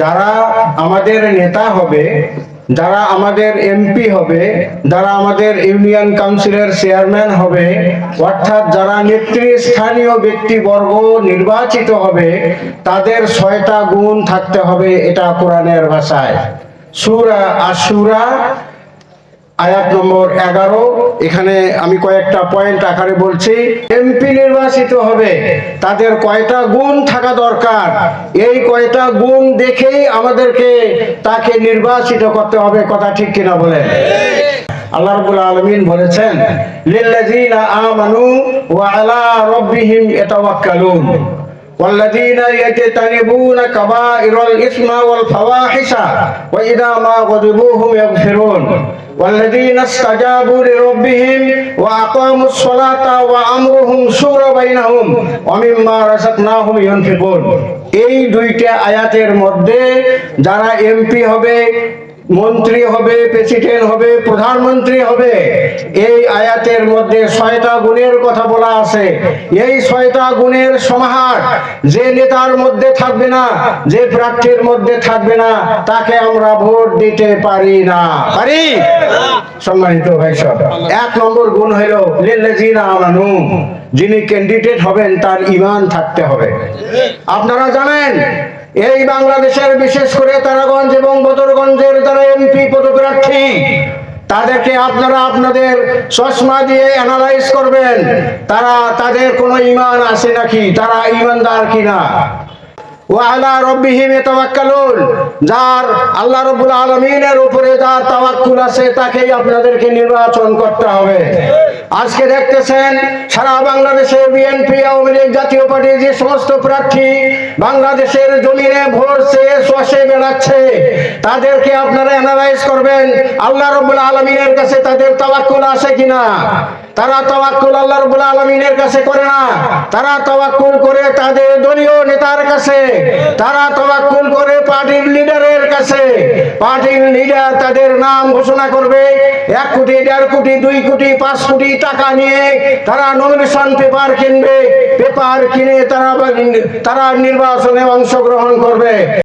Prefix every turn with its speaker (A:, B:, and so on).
A: যারা আমাদের নেতা হবে, যারা আমাদের এমপি হবে, যারা আমাদের ইউনিয়ন কাউন্সিলের চেয়ারম্যান হবে, অর্থাৎ যারা নেতৃস্থানীয় ব্যক্তিবর্গ নির্বাচিত হবে, তাদের ছয়টা গুণ থাকতে হবে এটা কোরআনের ভাষায়। সুরা আশুরা আয়াত নম্বর এগারো। এখানে আমি কয়েকটা পয়েন্ট আকারে বলছি এমপি নির্বাচিত হবে, তাদের কয়টা গুণ থাকা দরকার? এই কয়টা গুণ দেখেই আমাদেরকে তাকে নির্বাচিত করতে হবে, কথা ঠিক কিনা বলেন? আল্লাহ রাব্বুল আলামিন বলেছেন, লিল্লাযীনা আমানু ওয়া আলা রাব্বিহিম ইয়াতাওয়াক্কালুন। والذين يجتنبون كبائر الإثم والفواحش وإذا ما غضبوا هم يغفرون والذين استجابوا لربهم وأقاموا الصلاة وأمرهم شورى بينهم ومما رزقناهم ينفقون এই দুইটা আয়াতের মধ্যে যারা এমপি হবে মন্ত্রী হবে, প্রেসিডেন্ট হবে, প্রধানমন্ত্রী হবে। এই আয়াতের মধ্যে ছয়টা গুণের কথা বলা আছে। এই ছয়টা গুণের সমাহার যে নেতার মধ্যে থাকবে না, যে প্রার্থীর মধ্যে থাকবে না, তাকে আমরা ভোট দিতে পারি না। পারি? সম্মানিত ভাই সব এক নম্বর গুণ লিল্লাযিনা আমানু, যিনি ক্যান্ডিডেট হবেন, তার ইমান থাকতে হবে। আপনারা জানেন এই বাংলাদেশের বিশেষ করে তারাগঞ্জ এবং বদরগঞ্জের যারা এমপি পদপ্রার্থী, তাদেরকে আপনারা আপনাদের চশমা দিয়ে অ্যানালাইজ করবেন। তারা, তাদের কোনো ইমান আছে নাকি? তারা ইমানদার কিনা? যার আল্লাহ যার তাকেই আপনাদেরকে নির্বাচন করতে হবে। আজকে দেখতেছেন, সারা বিএনপি আওয়ামী জাতীয় যে সমস্ত প্রার্থী বাংলাদেশের জমিনে ভোট চেয়ে বেড়াচ্ছে, তাদেরকে আপনারা অ্যানালাইজ করবেন, আল্লাহ রাব্বুল আলামিনের কাছে তাদের তাওয়াক্কুল আছে কিনা? তারা তাওয়াক্কুল আল্লাহ রাব্বুল আলামিনের কাছে করে না, তারা তাওয়াক্কুল করে তাদের দলীয় নেতার কাছে, তারা তাওয়াক্কুল করে পার্টির লিডারের কাছে। পার্টির লিডার তাদের নাম ঘোষণা করবে, এক কোটি, দেড় কোটি, দুই কোটি, পাঁচ কোটি টাকা নিয়ে তারা নমিনেশন পেপার কিনবে। পেপার কিনে তারা তারা নির্বাচনে অংশগ্রহণ করবে।